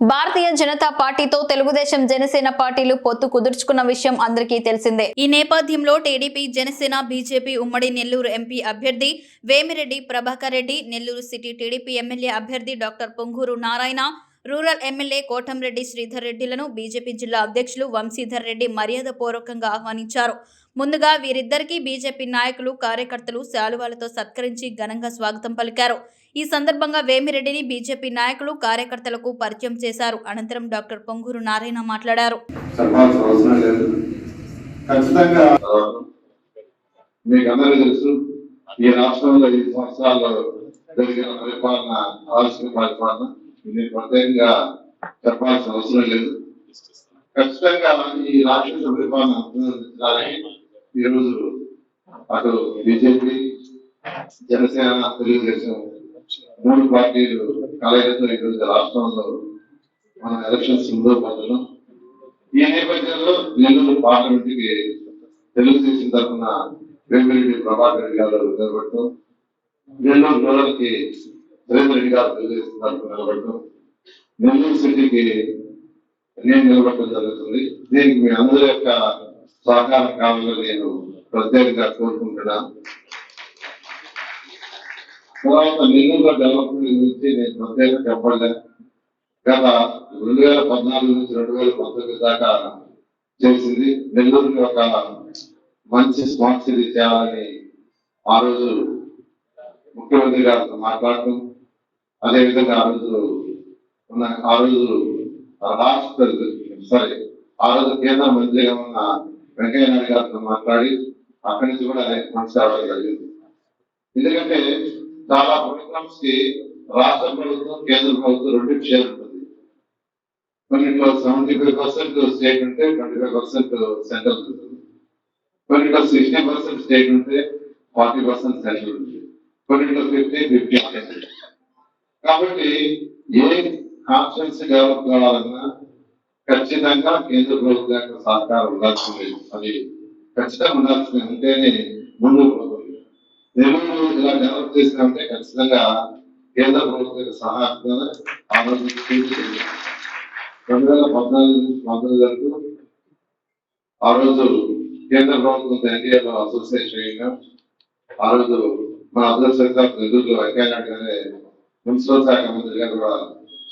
భారతీయ జనతా పార్టీతో తెలుగుదేశం జనసేన పార్టీలు పొత్తు కుదుర్చుకున్న విషయం అందరికీ తెలిసిందే. ఈ నేపథ్యంలో టీడీపీ జనసేన బీజేపీ ఉమ్మడి నెల్లూరు ఎంపీ అభ్యర్థి Vemireddy Prabhakar Reddy Nellore city TDP MLA అభ్యర్థి doctor Ponguru Narayana rural MLA Kotamreddy Sridhar రెడ్డిలను BJP జిల్లా అధ్యక్షులు వంశీధర్ రెడ్డి మర్యాదపూర్వకంగా ఆహ్వానించారు. ముందుగా వీరిద్దరికీ బీజేపీ నాయకులు కార్యకర్తలు శాలువాలతో సత్కరించి ఘనంగా స్వాగతం పలికారు. ఈ సందర్భంగా వేమిరెడ్డిని బీజేపీ నాయకులు కార్యకర్తలకు పరిచయం చేశారు. అనంతరం డాక్టర్ పొంగూరు నారాయణ మాట్లాడారు. చెప్పాల్సిన అవసరం లేదు. ఖచ్చితంగా మీకు అందరికీ తెలుసు ఈ రాష్ట్రంలో ఈ సంవత్సరాల్లో జరిగిన పరిపాలన ఆలోచన పరిపాలన ఇది ప్రత్యేకంగా చెప్పాల్సిన అవసరం లేదు. ఖచ్చితంగా ఈ రాష్ట్ర పరిపాలన అనుసరించడానికి ఈరోజు అటు బీజేపీ జనసేన తెలుగుదేశం మూడు పార్టీలు కలయికతో ఈరోజు రాష్ట్రంలో మన ఎలక్షన్స్ ముందు పోతున్నాం ఈ నేపథ్యంలో నెల్లూరు పార్లమెంట్కి తెలుగుదేశం తరఫున వేమిరెడ్డి ప్రభాకర్ రెడ్డి గారు నిలబడటం నెల్లూరు రూరల్కి సురేంద్ర రెడ్డి గారు తెలుగుదేశం తరఫున నిలబడటం నెల్లూరు సిటీకి నేను నిలబడటం జరుగుతుంది. దీనికి మీ అందరి యొక్క సహకారం కావాలని నేను ప్రత్యేకంగా కోరుకుంటున్నాను. తర్వాత నెల్లూరు డెవలప్మెంట్ గురించి నేను ప్రత్యేకంగా చెప్పలేదు గత రెండు వేల పద్నాలుగు నుంచి రెండు వేల పంతొమ్మిది దాకా చేసింది. నెల్లూరుకి ఒక మంచి స్మార్ట్ సిటీ చేయాలని ఆ రోజు ముఖ్యమంత్రి గారితో మాట్లాడటం అదేవిధంగా ఆ రోజు ఉన్న ఆ రోజు రాష్ట్ర సారీ ఆ రోజు కేంద్ర మంత్రిగా ఉన్న వెంకయ్య నాయుడు గారితో మాట్లాడి అక్కడి నుంచి కూడా అనేక మంచి రావడం జరిగింది ఎందుకంటే చాలా ప్రోగ్రామ్స్కి రాష్ట్ర ప్రభుత్వం కేంద్ర ప్రభుత్వం రెండు షేర్ ఉంటుంది. కొన్నిట్లో సెవెంటీ ఫైవ్ పర్సెంట్ స్టేట్ ఉంటే ట్వంటీ ఫైవ్ పర్సెంట్ సెంట్రల్ ఉంటుంది. కొన్నిట్లో సిక్స్టీ పర్సెంట్ స్టేట్ ఉంటే ఫార్టీ పర్సెంట్ సెంట్రల్ ఉంటుంది. కొన్నిట్లో ఫిఫ్టీ ఫిఫ్టీ కాబట్టి ఏ కాన్స్టిట్యూన్సీ డెవలప్ కావాలన్నా ఖచ్చితంగా కేంద్ర ప్రభుత్వం యొక్క సహకారం ఉండాల్సింది. అది ఖచ్చితంగా ఉండాల్సింది. ఉంటేనే ముందు నెల్లూరు ఇలా డెవలప్ చేసినామంటే ఖచ్చితంగా కేంద్ర ప్రభుత్వం సహాయంగా రెండు వేల పద్నాలుగు నుంచి పంతొమ్మిది వరకు ఆ రోజు కేంద్ర ప్రభుత్వం ఎన్డీఏలో అసోసియేషన్ అయ్యాం ఆ రోజు మన అదృష్టంగా నెల్లూరులో వెంకయ్య గారే మున్సిపల్ శాఖ మంత్రి గారు కూడా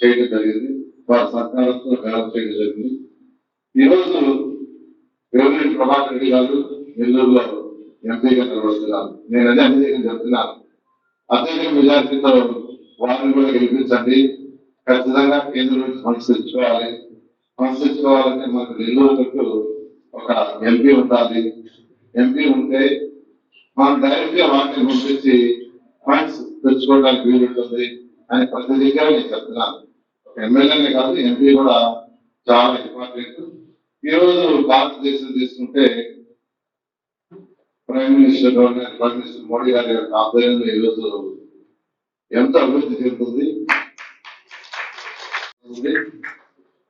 చేయడం జరిగింది వారి సహకారంతో డెవలప్ చేయడం జరిగింది. ఈరోజు రోజు ప్రభాకర్ రెడ్డి గారు నెల్లూరులో ఎంపీగా నిలబడుతున్నారు నేను అదే అన్ని చెప్తున్నాను అత్యధిక మెజార్టీతో వారిని కూడా గెలిపించండి. ఖచ్చితంగా కేంద్రం నుంచి ఫండ్స్ తెచ్చుకోవాలి. ఫండ్స్ తెచ్చుకోవాలంటే మనకు నెల్లూరుకు ఒక ఎంపీ ఉండాలి. ఎంపీ ఉంటే మనం డైరెక్ట్గా వాటిని పంపించి ఫండ్స్ తెచ్చుకోవడానికి వీలుంటుంది అని ప్రతి దగ్గర నేను చెప్తున్నాను. ఒక ఎమ్మెల్యేనే కాదు ఎంపీ కూడా చాలా ఇంపార్టెంట్. ఈరోజు రోజు భారతదేశం తీసుకుంటే prime minister governor prime minister Modi గారి యొక్క ఆధ్వర్యంలో ఈరోజు ఎంత అభివృద్ధి చెందుతుంది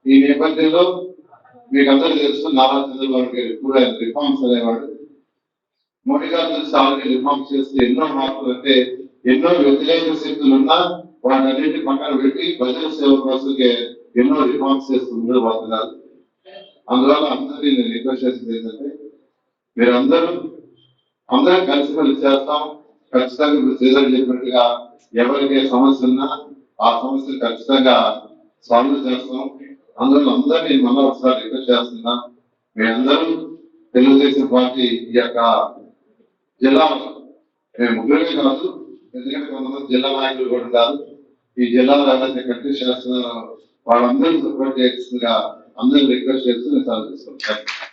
ఈ నేపథ్యంలో మీకు అందరూ తెలుసు నారా చంద్రబాబు గారు కూడా రిఫార్మ్స్ అనేవాడు. మోడీ గారు చూసి రిఫార్మ్స్ చేస్తే ఎన్నో మార్పులు అంటే ఎన్నో వ్యతిరేక శక్తులు ఉన్నా వాటన్నింటి పక్కన పెట్టి ప్రజల సేవ కోసం ఎన్నో రిఫార్మ్స్ చేస్తూ ముందుకు పోతున్నారు అందువల్ల అందరినీ నేను రిక్వెస్ట్ చేసింది ఏంటంటే మీరందరూ అందరం కలిసి పని చేస్తాం. ఖచ్చితంగా ఇప్పుడు శ్రీధర్ చెప్పినట్టుగా ఎవరికి ఏ సమస్య ఉన్నా ఆ సమస్య ఖచ్చితంగా సాల్వ్ చేస్తాం. అందులో అందరినీ మళ్ళీ ఒకసారి రిక్వెస్ట్ చేస్తున్నా మీ అందరూ తెలుగుదేశం పార్టీ ఈ యొక్క జిల్లా మేము ముగ్గురే కాదు ఎందుకంటే కొంతమంది జిల్లా నాయకులు కూడా ఉన్నారు ఈ జిల్లాలో ఎవరైతే కంటిన్యూ చేస్తున్నారో వాళ్ళందరూ సపోర్ట్ చేస్తుందిగా అందరూ రిక్వెస్ట్ చేస్తూ నేను సాల్వ్